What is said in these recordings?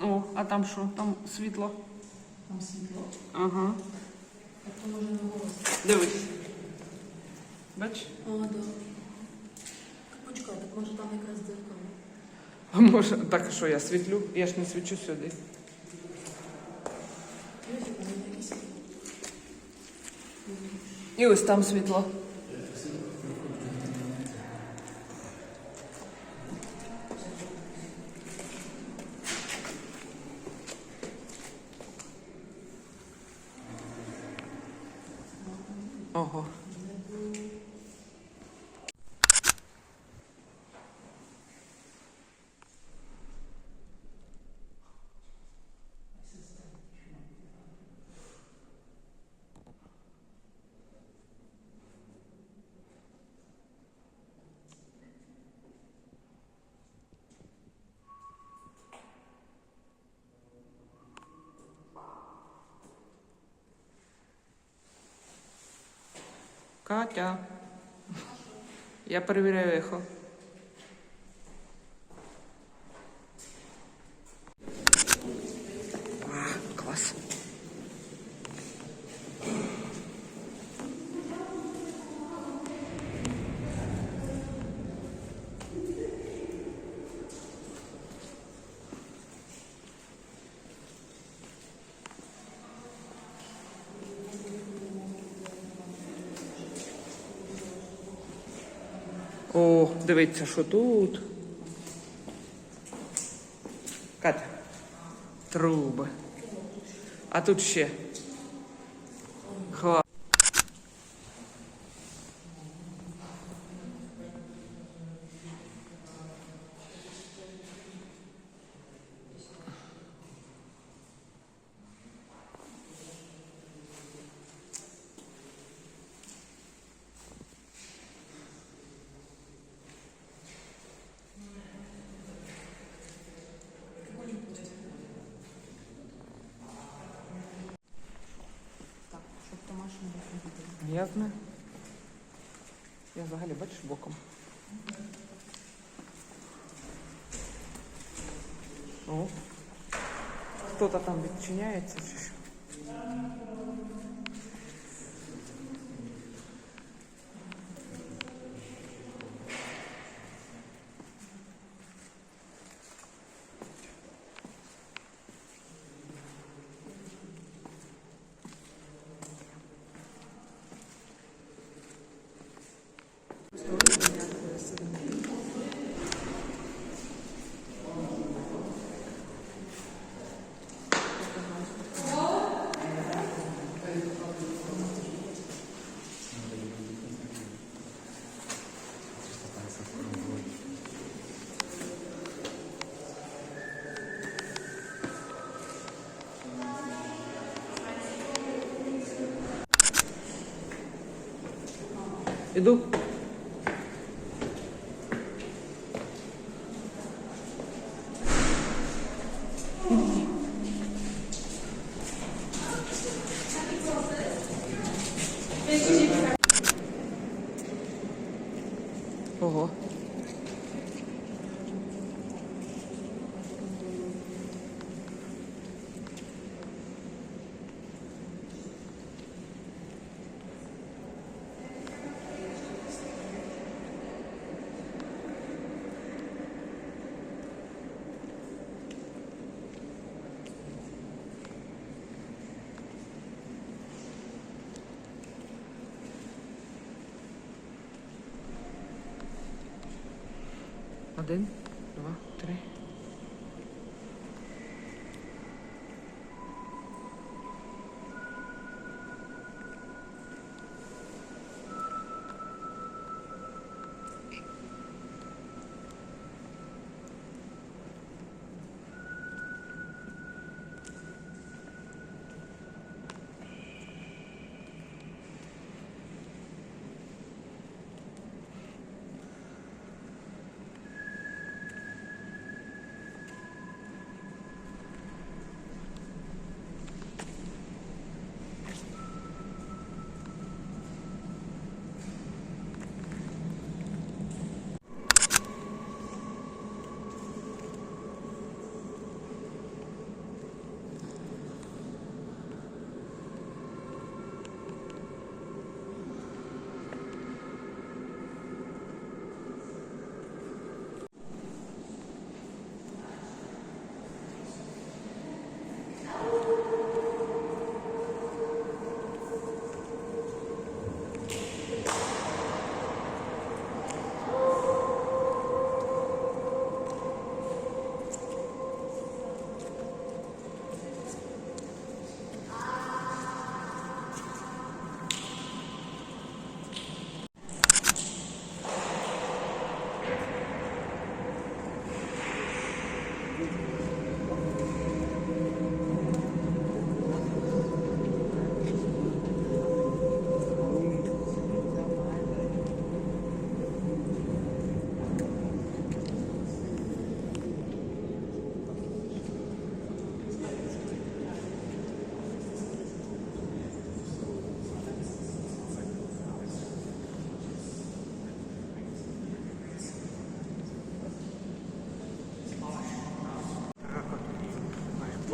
О, а там що? Там світло. Там світло. Ага. Так то можна на голос. Дивись. Бач? О, добре. Може, так що я світлю? Я ж не свічу сюди. І ось там світло. Катя. Я перевіряю ехо. А, клас. О, дивіться, що тут. Катя. Труби. А тут ще. Я знаю. Я взагалі бачиш боком. О. Хто-то там відчиняється чи що? do Один, два, три.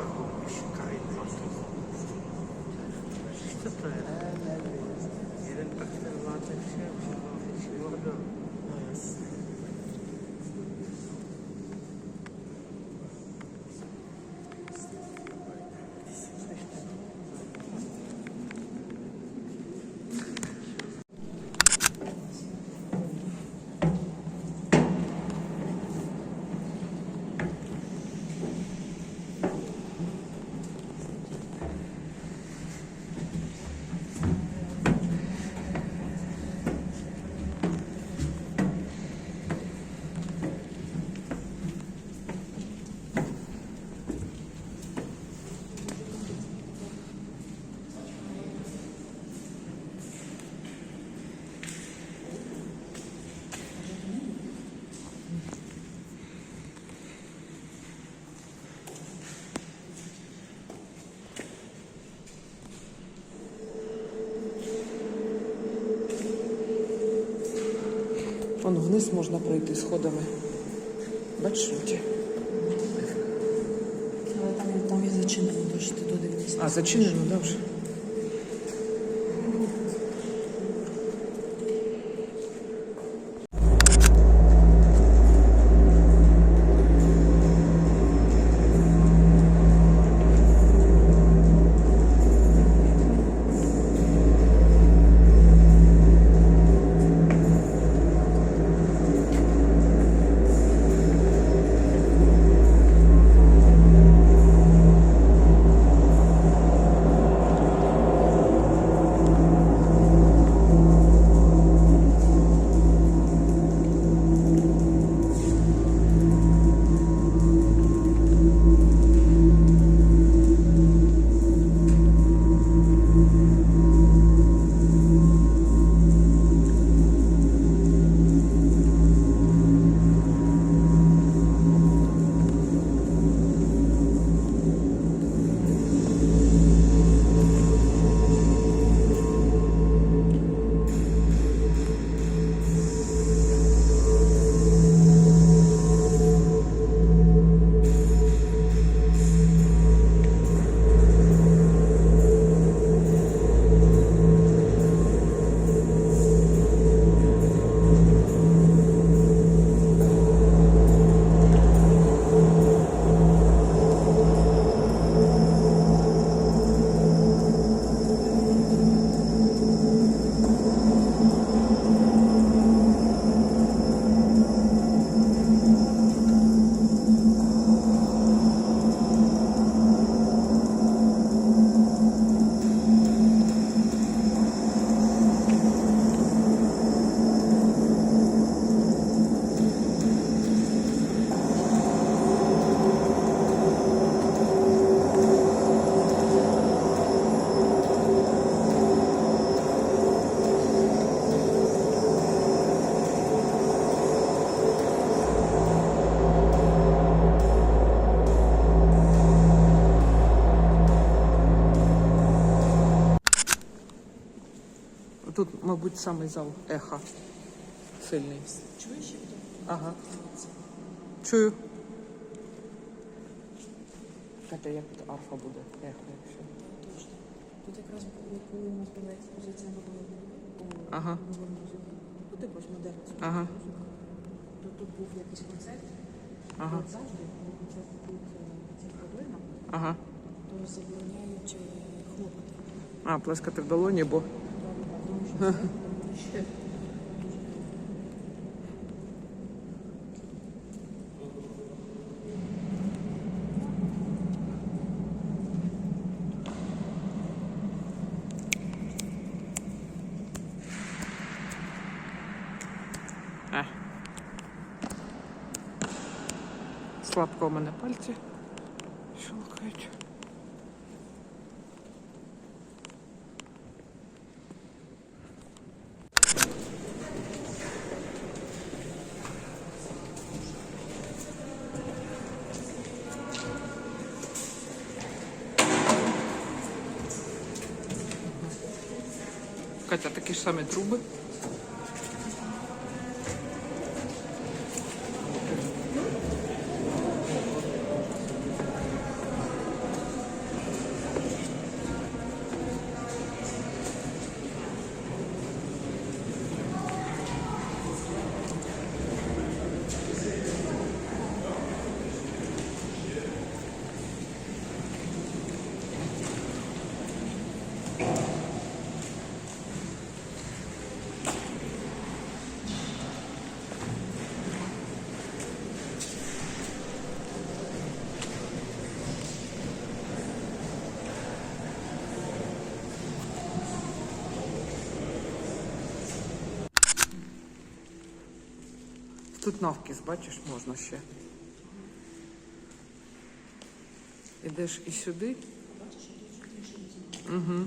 olmuş kaynaştı. Yerin bakın zaten şey yapmış. Şey oldu. Вон вниз можна пройти сходами. Бачиш? Але там, там є зачинено, тож ти туди вниз. А, зачинено, да, вже? Тут, мабуть, самий зал ехо. Сильний. Чуєш? Ага. Чую. Катя, як тут арфа буде? Ехо, якщо. Точно. Тут якраз коли у нас була експозиція нової Ага. Тут якось модерна Ага. То тут був якийсь концерт. Ага. Завжди, коли концерт тут ця проблема, Ага. то забороняють е, хлопати. А, плескати в долоні, бо. Слабко у мене пальці щелкають. Катя, такі Тут навкіс, бачиш, можна ще. Ідеш і сюди. Бачиш. Угу.